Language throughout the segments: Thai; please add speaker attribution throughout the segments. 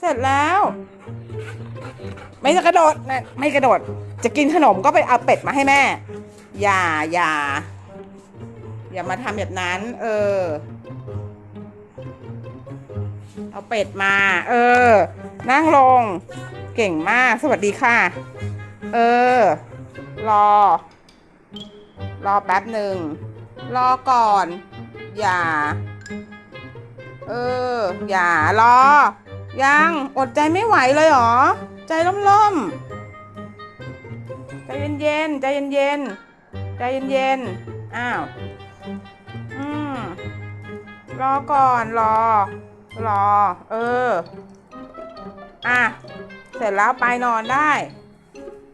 Speaker 1: เสร็จแล้ว ไม่จะกระโดดนะไม่กระโดด จะกินขนมก็ไปเอาเป็ดมาให้แม่ อย่าอย่าอย่ามาทำแบบนั้น เออ เอาเป็ดมา เออ นั่งลง เก่งมาก สวัสดีค่ะ เออ รอ รอแป๊บหนึ่ง รอก่อน อย่า เออ อย่ารอ ยังอดใจไม่ไหวเลยเหรอ ใจล่มๆ ใจเย็นๆ ใจเย็นๆ ใจเย็นๆ อ้าว อืม รอก่อนรอ รอ เออ อะ เสร็จแล้วไปนอนได้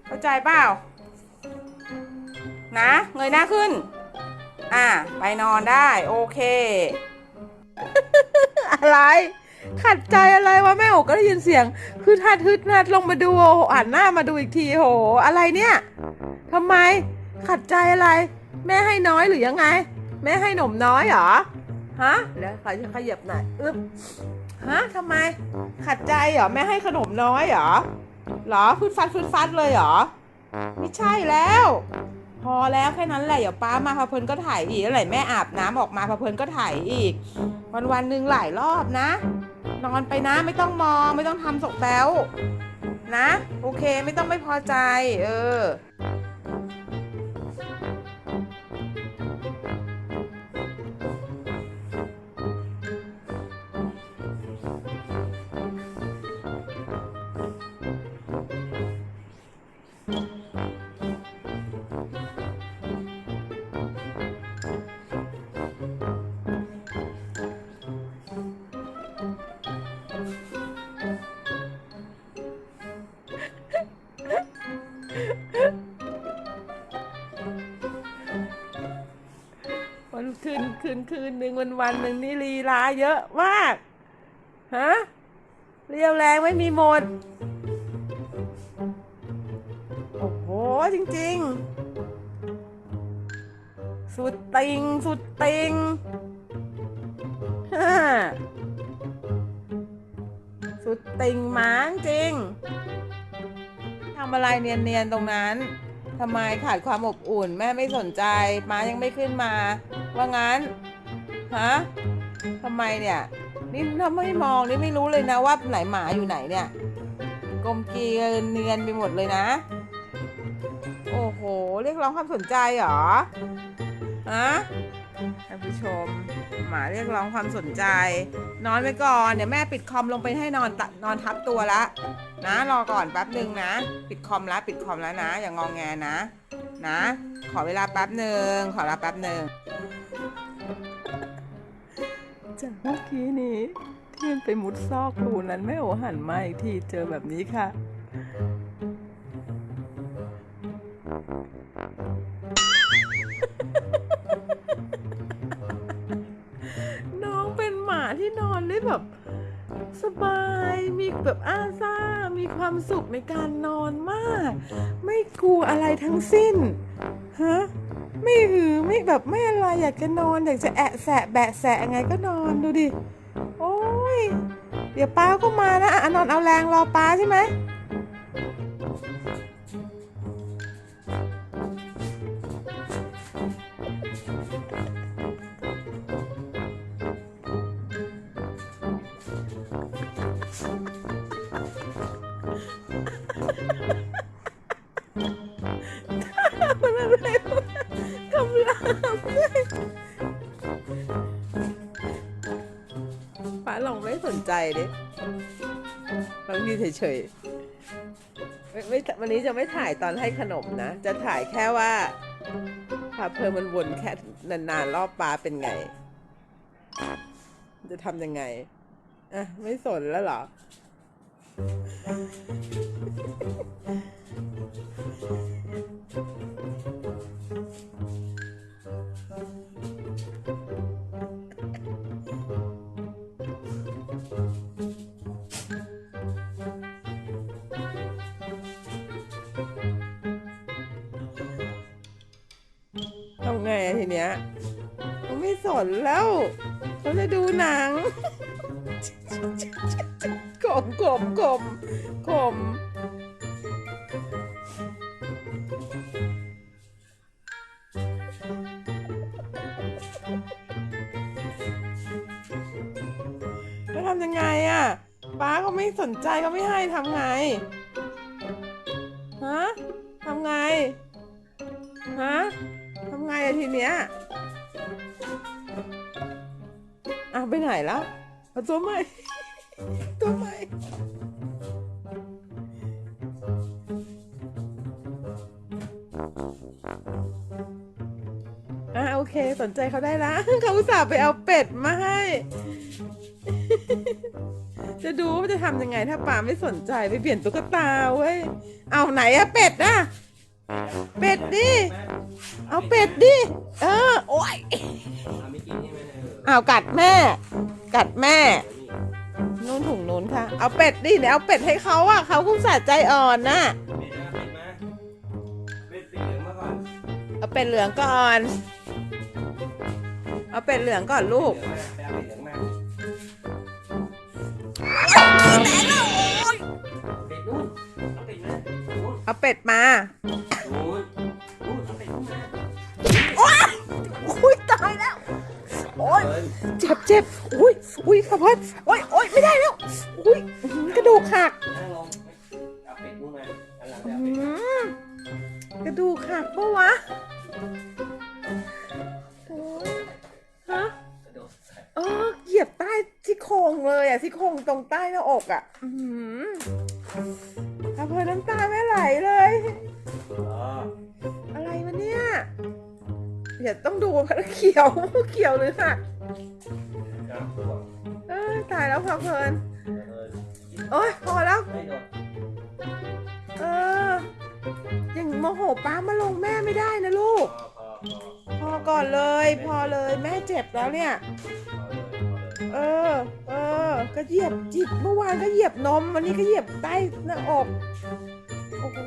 Speaker 1: เข้าใจเปล่า นะ เงยหน้าขึ้น อะ ไปนอนได้ โอเค อะไร ขัดใจอะไรวะแม่โอก็ได้ยินเสียงคือทัดฮึดนัดลงมาดูอ่านหน้ามาดูอีกทีโห อะไรเนี่ยทำไมขัดใจอะไร แม่ให้น้อยหรือยังไง แม่ให้หนมน้อยเหรอฮะเดี๋ยวขอขยับหน่อยอึ๊บฮะทำไม ขัดใจเหรอแม่ให้ขนมน้อยเหรอหรอฟืดฟัดฟืดฟัดเลยเหรอไม่ใช่แล้ว พอแล้วแค่นั้นแหละเดี๋ยวป้ามาพาเพลินก็ถ่ายอีกแล้วไหนแม่อาบน้ำออกมาพาเพลินก็ถ่ายอีก วันวันหนึ่งหลายรอบนะ นอนไปนะไม่ต้องมองไม่ต้องทำสกแต้วนะ โอเคไม่ต้องไม่พอใจ เออ นคืนหนึ่งวันวันหนึ่งนี่ลีลาเยอะมากฮะเรียวแรงไม่มีหมด โอ้โห จริง ๆ สุดติง สุดติงฮ่าสุดติงหมางจริงทำอะไรเนียน ๆ ตรงนั้นทำไมขาดความอบอุ่น แม่ไม่สนใจม้ายังไม่ขึ้นมา ว่างั้น ฮะทำไมเนี่ยนี่ถ้าไม่มองนี่ไม่รู้เลยนะว่าไหนหมาอยู่ไหนเนี่ยกลมเกลียเนียนไปหมดเลยนะ โอ้โห เรียกร้องความสนใจเหรอฮะท่านผู้ชม หมาเรียกร้องความสนใจ นอนไปก่อน เดี๋ยวแม่ปิดคอมลงไปให้นอนนอนทับตัวละนะ รอก่อนแป๊บหนึ่งนะ ปิดคอมแล้วปิดคอมแล้วนะ อย่างงองแงนะ นะ ขอเวลาแป๊บหนึ่งขอเวลาแป๊บหนึ่ง จากเมื่อกี้นี้ที่มันไปมุดซอกรูนั้นแม่โอหันมาอีกทีเจอแบบนี้ค่ะ น้องเป็นหมาที่นอนได้แบบ สบายมีแบบอาซามีความสุขในการนอนมาก ไม่กลัวอะไรทั้งสิ้นฮะ ไม่หือไม่แบบไม่อะไรอยากจะนอนอยากจะแอะแสะแบะแสะยังไงก็นอนดูดิ โอ้ย เดี๋ยวป้าก็มานะอะนอนเอาแรงรอป้าใช่ไหม ป้าลองไม่สนใจดิลองยืนเฉยๆไม่ไม่วันนี้จะไม่ถ่ายตอนให้ขนมนะ จะถ่ายแค่ว่าพาเพลินมันวนแค่นานๆ รอบปลาเป็นไง จะทำยังไง อะ ไม่สนแล้วเหรอ ไงทีเนี้ยเขาไม่สนแล้วเขาจะดูหนังกมขมขมขมแล้วทำยังไงอะป้าเขาไม่สนใจเขาไม่ให้ทำไงฮะทำไงฮะ ไงอะทีเนี้ยเอาไปไหนแล้วเอาตัวใหม่ ตัวใหม่อะโอเคสนใจเขาได้ละเขาอุตส่าห์ไปเอาเป็ดมาให้ จะดูว่าจะทำยังไงถ้าป่าไม่สนใจไปเปลี่ยนตุ๊กตาเว้ย เอาไหนอะเป็ดอะ เป็ดดิ เอาเป็ดดิ เออ โอ้ย
Speaker 2: เอาไม่กินใช่ไหมเออ
Speaker 1: เอากัดแม่ กัดแม่
Speaker 2: เดี๋ยวนี่
Speaker 1: นู้นถุงนู้นค่ะ เอาเป็ดดิเนี่ยเอาเป็ดให้เขาอะเขาคุ้มสาใจอ่อนน่ะ
Speaker 2: เป็ดนะเป็ดมาเป็ดเป็ดเหลืองมาก่อน
Speaker 1: เอาเป็ดเหลืองก่อน เอาเป็ดเหลืองก่อนลูก
Speaker 2: เป็ดมานู่นนู่น
Speaker 1: เอาเป็ด
Speaker 2: นู่นมา
Speaker 1: อุ้ยตายแล้ว โอ้ย
Speaker 2: เจ็
Speaker 1: บเจ็บอุ้ยอุ้ยขอโทษโอ้ยโอ้ยไม่ได้แล้วอุ้ยกระดูกหัก
Speaker 2: นั่งลงเอาเป็ดนู่นมาอันหลังเอาเป็ด
Speaker 1: กระดูกหักปะวะโอ้ยฮะเออเหยียบใต้ที่โครงเลยอะที่โครงตรงใต้หน้าอกอะ อืมอำเภอน้ำตา ดี๋ยวต้องดูว่าเขียวเขียวหรือหัก
Speaker 2: เอาตัว
Speaker 1: เออตายแล้วพอเพลินโอ้ยพอแล้ว เอออย่างโมโหป้ามาลงแม่ไม่ได้นะลูก
Speaker 2: พอ
Speaker 1: ก่อนเลย พอเลยแม่เจ็บแล้วเนี่ย
Speaker 2: เอเลย
Speaker 1: เออเออ ก็เหยียบจิตเมื่อวานก็เหยียบนม วันนี้ก็เหยียบใต้หน้าอก โอ้โห